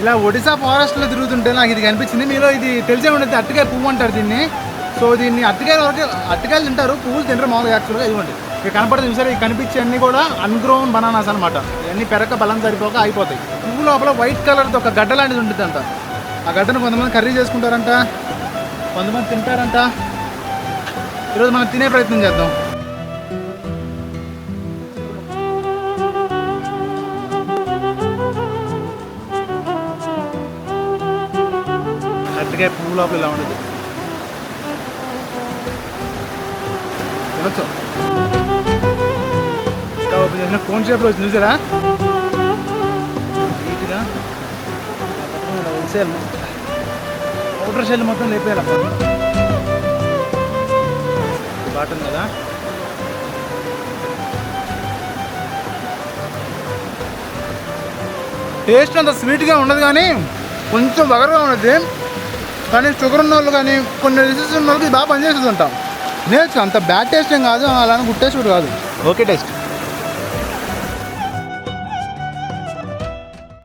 ఇలా ఒడిశా ఫారెస్ట్లో తిరుగుతుంటే నాకు ఇది కనిపించింది. మీలో ఇది తెలిసే ఉండేది. అరటికాయ పువ్వు అంటారు దీన్ని. సో దీన్ని అట్టకాయలు వరకు అట్టకాయలు తింటారు. పువ్వులు తింటారు మామూలుగా యాక్చువల్గా ఇవ్వండి. ఇక్కడ కనపడుతుంది సరే కనిపించే అన్ని కూడా అన్గ్రోన్ బనానాస్ అనమాట ఇవన్నీ పెరక బలం సరిపోక అయిపోతాయి. పువ్వు లోపల వైట్ కలర్తో ఒక గడ్డ లాంటిది ఉంటుంది అంట ఆ గడ్డను కొంతమంది కర్రీ చేసుకుంటారంట. కొంతమంది తింటారంట. ఈరోజు మనం తినే ప్రయత్నం చేద్దాం. అరటికాయ పువ్వు లోపల ఇలా ఉండదు. తినొచ్చు. ఓపెన్ చేసిన ఫోన్ షేప్లో వచ్చింది చూసారా? నీట్గా. వదిలేయాలి షెల్ మొత్తం లేపేయాలి బాటన్ కదా. టేస్ట్ అంత స్వీట్గా ఉండదు కానీ కొంచెం వగరగా ఉండదు. కానీ షుగర్ ఉన్న వాళ్ళు కానీ కొన్ని డిసీజ్ ఉన్న వాళ్ళకి బాగా పనిచేస్తుంది ఉంటాం అంత బ్యాడ్ టేస్ట్ ఏం కాదు అలానే గుడ్ టేస్ట్ కూడా కాదు. Okay taste